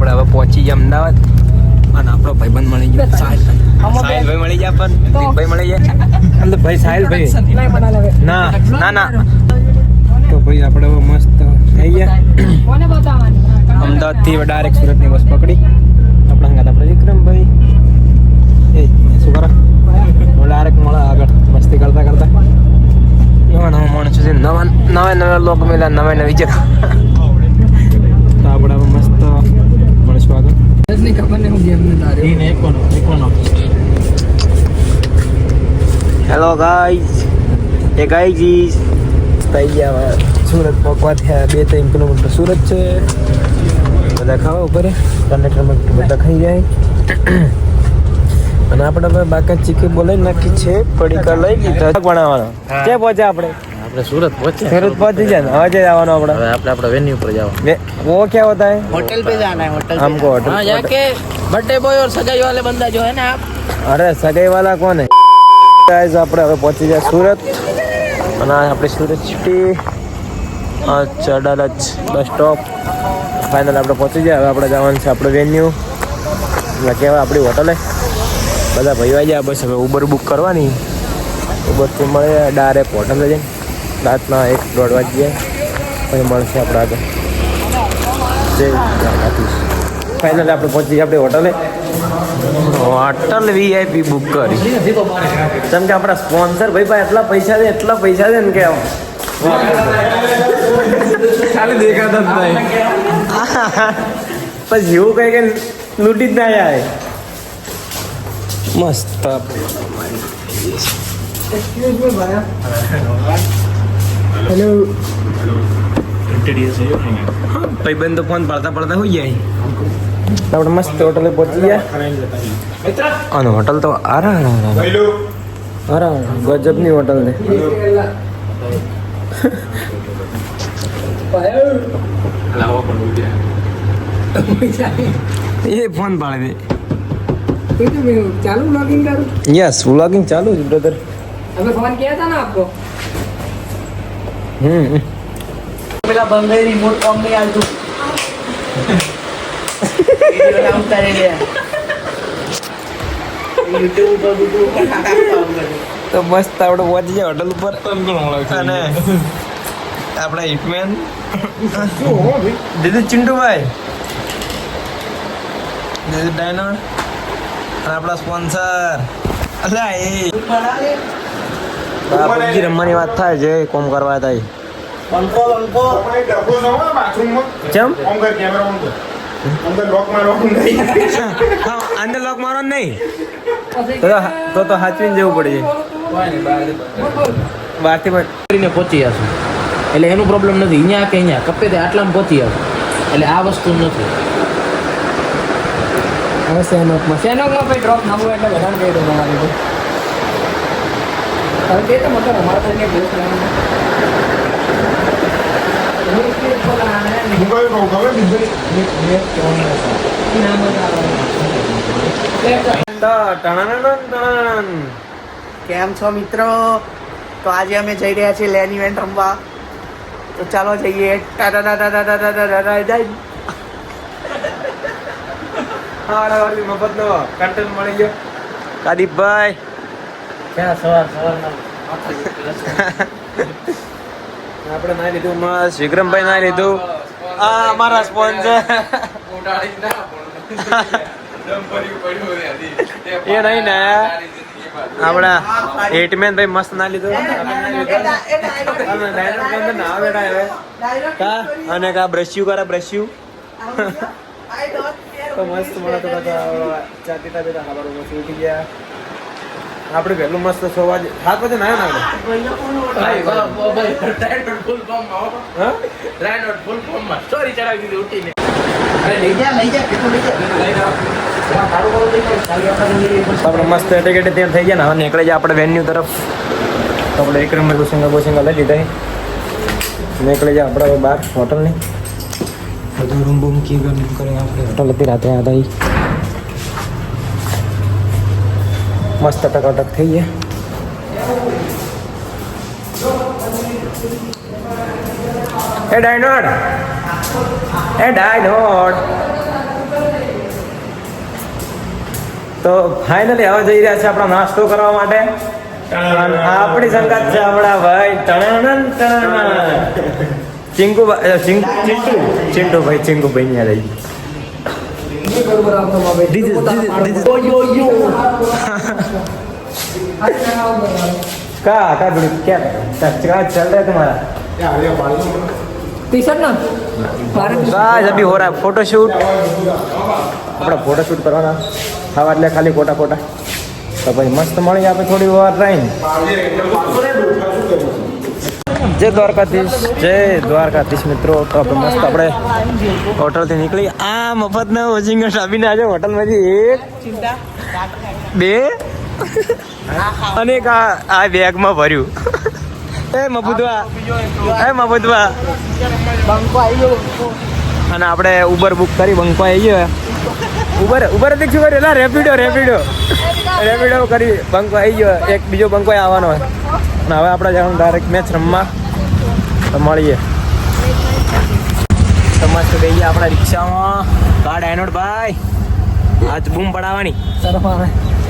આપણે હવે પહોંચી ગયા અમદાવાદ. અને આપણો ભાઈબંધ મળી ગયો. સાહેબ. સાહિલભાઈ મળી ગયા પણ દીપભાઈ મળી ગયા. એટલે ભાઈ સાહિલભાઈ. ના ના ના. તો ભાઈ આપણે હવે મસ્ત થઈ ગયા. અમદાવાદથી ડાયરેક્ટ સુરતની બસ પકડી. આપણા હંગાત આપણે વિક્રમભાઈ. એ શું કરો? ડાયરેક્ટ મળે આગળ મસ્તી કરતા કરતા. નવા નવા માણસો છે. નવા નવા નવા લોક મેલા નવા નવી જગા તો આપણે હવે મસ્ત મળશું આગળ હેલો ગાઈઝ એ ગાઈઝ થઈ ગયા સુરત પહોંચવા થયા બે ત્રણ કિલોમીટર સુરત છે. બધા ખાવા ઉપર કંડક્ટર બધા ખાઈ જાય. અને આપણે હવે બાકા ચીકી બોલાવી નાખી છે. પડીકા લઈ લીધા. ભણાવવાનો ક્યાં પહોંચ્યા આપણે? આપણે સુરત પહોંચ્યા સુરત પહોંચી જાય ને હવે જવાનું આપણે હવે આપણે આપણે વેન્યુ પર જવાનું वे- वो क्या होता है होटल पे जाना है होटल हमको होटल हाँ जाके बर्थडे बॉय और सगाई वाले बंदा जो है ना आप અરે સગાઈ વાલા કોણ હે ગાઈઝ આપણે હવે પહોંચી ગયા સુરત અને આ આપણી સુરત સિટી આ ચડાલ જ બસ સ્ટોપ ફાઇનલ આપણે પહોંચી ગયા હવે આપણે જવાનું છે આપણે વેન્યુ એટલે કહેવાય આપણી હોટલે બધા ભાઈઓ આવી ગયા બસ હવે ઉબર બુક કરવાની ઉબરથી મળે ડાયરેક્ટ હોટલે જઈને રાતના એક દોઢ વાગી જાય પછી મળશે આપણે આગળ. જય દ્વારકાધીશ. ફાઇનલ આપણે પહોંચી ગયા આપણે હોટલે. હોટલ વીઆઈપી બુક કરી. કેમ કે આપણા સ્પોન્સર ભાઈ ભાઈ એટલા પૈસા છે એટલા પૈસા છે ને કે આમ. ખાલી દેખાતા ભાઈ પછી એવું કઈ કે લૂંટી જ ના જાય. મસ્ત હેલો ભાઈબંધો ફોન પડતા પડતા હોઈ જાય. આપણે મસ્ત હોટલે પહોંચી ગયા. અને હોટલ તો આરા આરા ગજબની હોટલ ને એ ફોન પાડે દે ચાલુ વ્લોગિંગ યસ વ્લોગિંગ ચાલુ છે બ્રધર ફોન કિયા થા આપકો હમ પેલા બંધ રિમોટ કોમ નહીં આવતું. તો મસ્ત આપણે પહોંચી જાય હોટલ ઉપર. અને આપણા હિટમેન. દીદી ચિંટુભાઈ. દીદી ડાયનોડ અને આપણા સ્પોન્સર. અલ્યા એ. આ PUBG રમવાની વાત થાય છે કોમ કરવા થાય. ચમ અંદર લોક મારો નહીં. તો તો હાચવીને જવું પડે છે. બહારથી પણ કરીને પહોંચી જશું. એટલે એનું પ્રોબ્લેમ નથી. અહીંયા કે અહીંયા. કપે તે આટલામાં પહોંચી જશું. એટલે આ વસ્તુ નથી. હવે સેનોકમાં સેનોકમાં કોઈ ડ્રોપ ના હોય એટલે વધારે કહી દો તમારે. संकेत मतलब हमारा तो नहीं बेच रहा કેમ છો મિત્રો? તો આજે અમે જઈ રહ્યા છીએ લેન ઇવેન્ટ રમવા. તો ચાલો જઈએ. હાડા વાળી મફત નો કંટેન્ટ મળી ગયો કાદીપભાઈ ક્યાં સવાર સવારના આપણે ના લીધું મસ્ત. વિક્રમભાઈ ના લીધું. આ અમારા સ્પોન્સર. એ નહીં ને. આપણા એટમેન ભાઈ મસ્ત ના લીધું અને કા? અને કા બ્રશ્યુ કરે બ્રશ્યુ તો મસ્ત મળે તો બધા ચાતી તા બેટા ખબર ઉઠી ગયા. આપણે વહેલું મસ્ત સવાજ વાગે સાત વાગે ના ના હા. સ્ટોરી ચડાવી દીધી ઉઠીને આપણે મસ્ત ટિકિટ ત્યાં થઈ ગયા ને હવે નીકળે છે આપણે વેન્યુ તરફ. તો આપણે વિક્રમભાઈ ગોસિંગા બોસિંગા લઈ લીધા નીકળે છે આપણે બહાર હોટલની. બધું રૂમ બૂમ કી કરીને આપણે. હોટલ હતી રાતે હતા મસ્ત ટકાટક થઈ ગયા એ ડાયનોડ. એ ડાયનોડ. તો ફાઇનલી હવે જઈ રહ્યા છે આપણો નાસ્તો કરવા માટે. આપણી સંગત છે આપણા ભાઈ ટણણ ટણણ ચિંકુ ચિંકુ ચિંટુ. ચિંટુ ભાઈ ચિંકુ ભાઈ ત્યાં રહી. This is- this is- this is- का का बिल्कुल क्या क्या क्या चल रहा है तुम्हारा टी शर्ट ना गाइस अभी हो रहा है फोटोशूट આપણે ફોટોશૂટ કરવાના ખાવા એટલે ખાલી ખોટા ખોટા તો પછી મસ્ત મળી આપણે થોડી વાર રહીને જય દ્વારકાધીશ. જય દ્વારકાધીશ મિત્રો. તો આપણે મસ્ત આપણે હોટલથી નીકળી. આ મફતના વોચિંગ આપીને આજે હોટલમાંથી એક, બે અને એક આ બેગમાં ભર્યું. એ મફુદવા. એ મફુદવા. અને આપણે ઉબર બુક કરી. બંકો આવી ગયો. ઉબર ઉબર હતી કરી રેપિડો રેપિડો રેપિડો કરી. બંકો આવી ગયો. એક બીજો બંકો આવવાનો હોય. અને હવે આપણે જવાનું ડાયરેક્ટ મેચ રમવા. તો મળીએ. મસ્ત ગયા આપણા રિક્ષામાં. કાર્ડ એનોડ ભાઈ. આજ બૂમ પડાવવાની.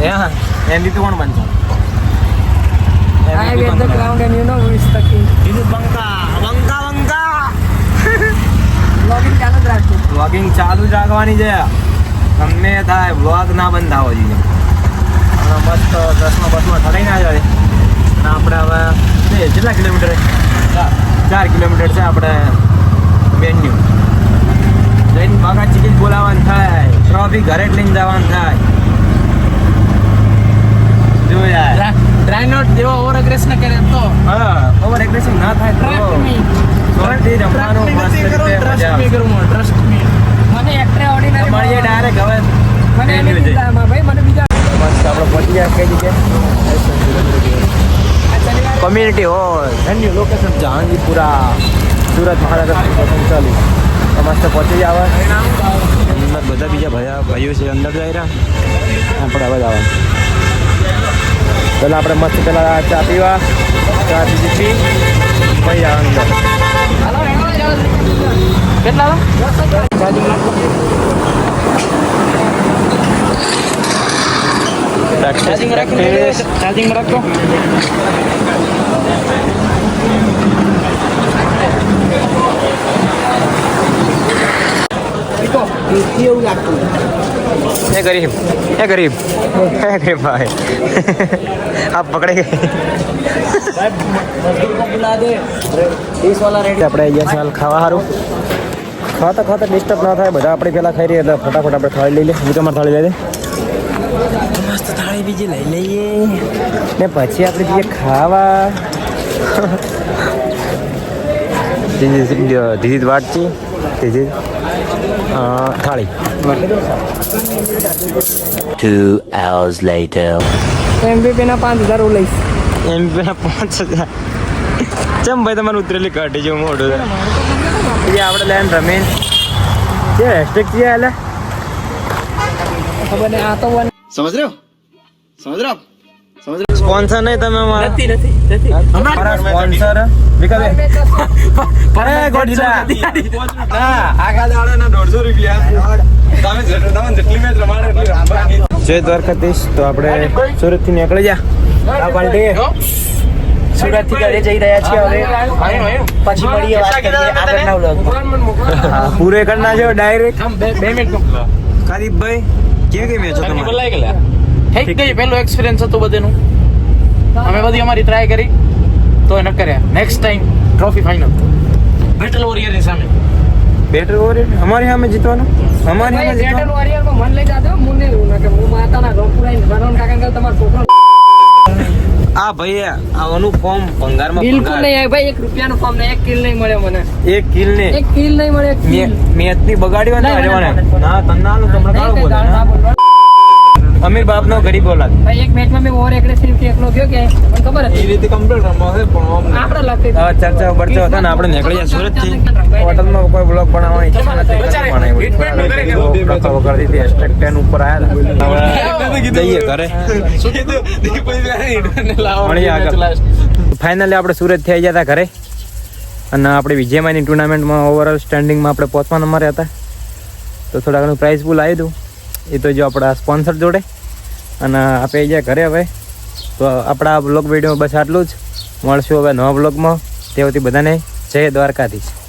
એ હા એમ બી કોણ બનશે? I get the ground and you know who is the king. ચાલુ જ રાખજો. વ્લોગિંગ ચાલુ જ રાખવાની છે. ગમે થાય વ્લોગ ના બંધ આવો જોઈએ મસ્ત દસમાં બસમાં ઠરાઈ ના જાય. આપણે હવે કેટલા કિલોમીટર? ચાર કિલોમીટર છે આપણે વેન્યુ જઈને બાગા ચીકી બોલાવવાનું થાય. ટ્રોફી ઘરે જ લઈને જવાનું થાય. જો યાર. ટ્રાય નોટ જેવો ઓવર અગ્રેસ કરે તો. હા ઓવર એગ્રેસિવ ના થાય તો સોરથી રમવાનું મસ્ત રીતે મજા આવશે. ટ્રસ્ટ મી મને તો મળીએ ડાયરેક્ટ હવે મને એની ભાઈ મને બીજા મસ્ત આપણે પહોંચી ગયા કઈ જગ્યાએ? Community hall venue location Jahangirpura Surat Maharashtra Panchali મસ્ત પહોંચી આવે અંદર બધા બીજા ભાઈ ભાઈઓ છે અંદર જઈ રહ્યા. આપણે હવે આવે પહેલાં આપણે મસ્ત પહેલાં ચા પીવા. ચા પીધી પી. પછી આવે અંદર. કેટલા પ્રેક્ટિસ ચાર્જિંગ રાખી પ્રેક્ટિસ ચાર્જિંગ રાખો એવું લાગતું એ ગરીબ એ ગરીબ એ ગરીબ ભાઈ આપ પકડે ગए આપણે અહીંયા ચાલ ખાવા સારું ખાતા ખાતા ડિસ્ટર્બ ના થાય બધા આપણે પેલા ખાઈ રહીએ એટલે ફટાફટ આપણે થાળી લઈ લઈએ હું તમારે થાળી લઈ લે મસ્ત થાળી બીજી લઈ લઈએ. ને પછી આપણે જઈએ ખાવા. ધીધી વાટચી ધીધી થાળી. Two hours later. MVP ના પાંચ હજાર હું લઈશ. એમ પેલા પાંચ હજાર. ચમ ભાઈ તમારે ઉતરેલી કાઢી જેવું મોઢું છે. એ આપણે લેન રમીન જે હેશટેગ છે એટલે. ખબર નહીં આ તો સમજ રહ્યો સમજ રહ્યો સ્પોન્સર નહીં તમે મારા નથી નથી અમારા સ્પોન્સર વિકાબે પરે ગોડિલા. ના આખા દાડાના 150 રૂપિયા. તમે તમે જેટલી મેચ રમાડે એટલી જય દ્વારકાધીશ. તો આપણે સુરતથી નીકળી જા આ પાલટી. સુરતથી ઘરે જઈ રહ્યા છીએ હવે. પછી મળીએ વાત કરીએ આગળના વ્લોગ પૂરે કરના જો ડાયરેક્ટ 2 મિનિટ કરીબભાઈ કે કે મેચ તમને બોલાય ગયેલા. થઈ ગઈ પહેલો એક્સપિરિયન્સ હતું બધેનું. અમે બધી અમારી ટ્રાય કરી તો એ ન કર્યા next time trophy final battle વોરિયરની સામે. બેટર વોરિયર અમારી સામે જીતવાનું? અમારી સામે બેટલ જીતવાનું? વોરિયરમાં મન લઈ જાતો નહીં રહું ના કે આ ભાઈ આનું ફોર્મ ભંગારમાં બિલકુલ. નહીં આવે ભાઈ એક રૂપિયાનું ફોર્મ નહીં એક કિલ નહીં મળ્યો મને એક કિલ નહીં એક કિલ નહીં મળે એક કિલ મેચની બગાડી હોય ને. ના તને ના તમને કાળું બોલે. અમીર બાપ નો ગરીબ ઓલાદ. ભાઈ એક મેચમાં મેં ઓવર એગ્રેસિવથી એકલો ગયો કે પણ ખબર હતી. રીતે કમ્પ્લીટ રમવા છે પણ આપણે લાગતી હવે ચર્ચા બરચા હતા ને આપણે નીકળી ગયા સુરતથી હોટલમાં કોઈ બ્લોગ બનાવવાની ઈચ્છા નથી પણ એવું પ્રથા વગાડી હતી હેશટેગ 10 ઉપર આયા. હવે જઈએ ઘરે. મળીએ આગળ. ફાઇનલી આપણે સુરતથી આવી ગયા હતા ઘરે. અને આપણે વિજયમાની ટુર્નામેન્ટમાં ઓવરઓલ સ્ટેન્ડિંગમાં આપણે પહોંચવાના અમારે હતા. તો થોડા ઘણું પ્રાઇઝ પુલ આવી હતું એ તો જો આપણા સ્પોન્સર જોડે. અને આપણે જે ઘરે હવે. તો આપણા બ્લોગ વીડિયો બસ આટલું જ. મળશું હવે નવા બ્લોગમાં તેઓથી બધાને જય દ્વારકાધીશ.